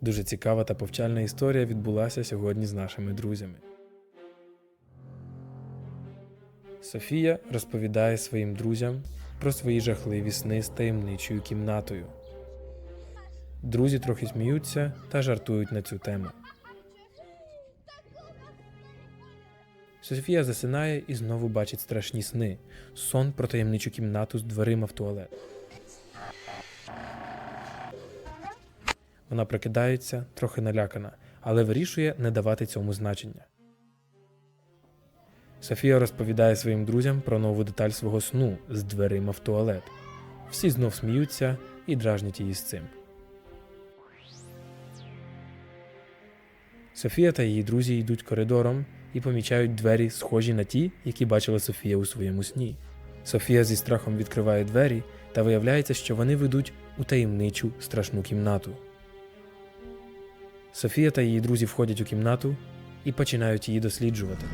Дуже цікава та повчальна історія відбулася сьогодні з нашими друзями. Софія розповідає своїм друзям про свої жахливі сни з таємничою кімнатою. Друзі трохи сміються та жартують на цю тему. Софія засинає і знову бачить страшні сни. Сон про таємничу кімнату з дверима в туалет. Вона прокидається, трохи налякана, але вирішує не давати цьому значення. Софія розповідає своїм друзям про нову деталь свого сну з дверима в туалет. Всі знов сміються і дражнять її з цим. Софія та її друзі йдуть коридором і помічають двері, схожі на ті, які бачила Софія у своєму сні. Софія зі страхом відкриває двері та виявляється, що вони ведуть у таємничу страшну кімнату. Софія та її друзі входять у кімнату і починають її досліджувати.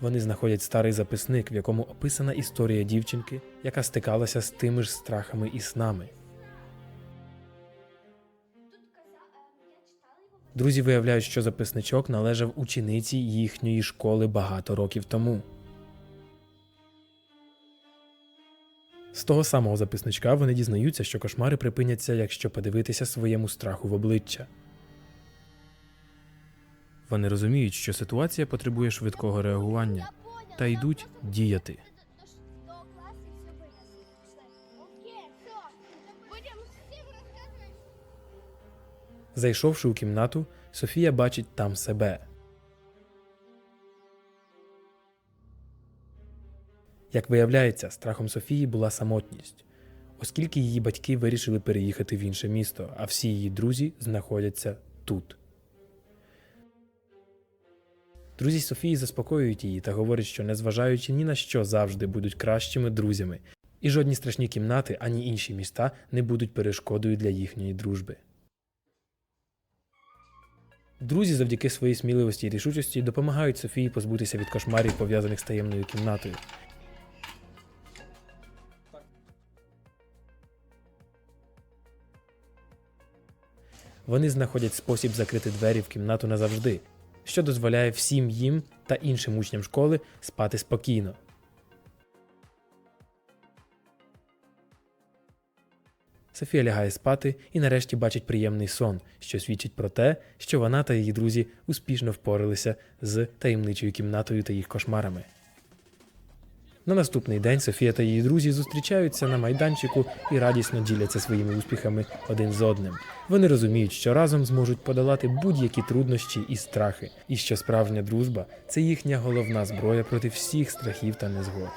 Вони знаходять старий записник, в якому описана історія дівчинки, яка стикалася з тими ж страхами і снами. Друзі виявляють, що записничок належав учениці їхньої школи багато років тому. З того самого записничка вони дізнаються, що кошмари припиняться, якщо подивитися своєму страху в обличчя. Вони розуміють, що ситуація потребує швидкого реагування та йдуть діяти. Зайшовши у кімнату, Софія бачить там себе. Як виявляється, страхом Софії була самотність, оскільки її батьки вирішили переїхати в інше місто, а всі її друзі знаходяться тут. Друзі Софії заспокоюють її та говорять, що незважаючи ні на що завжди будуть кращими друзями, і жодні страшні кімнати ані інші міста не будуть перешкодою для їхньої дружби. Друзі завдяки своїй сміливості і рішучості допомагають Софії позбутися від кошмарів, пов'язаних з таємною кімнатою. Вони знаходять спосіб закрити двері в кімнату назавжди, що дозволяє всім їм та іншим учням школи спати спокійно. Софія лягає спати і нарешті бачить приємний сон, що свідчить про те, що вона та її друзі успішно впоралися з таємничою кімнатою та їх кошмарами. На наступний день Софія та її друзі зустрічаються на майданчику і радісно діляться своїми успіхами один з одним. Вони розуміють, що разом зможуть подолати будь-які труднощі і страхи, і що справжня дружба це їхня головна зброя проти всіх страхів та незгод.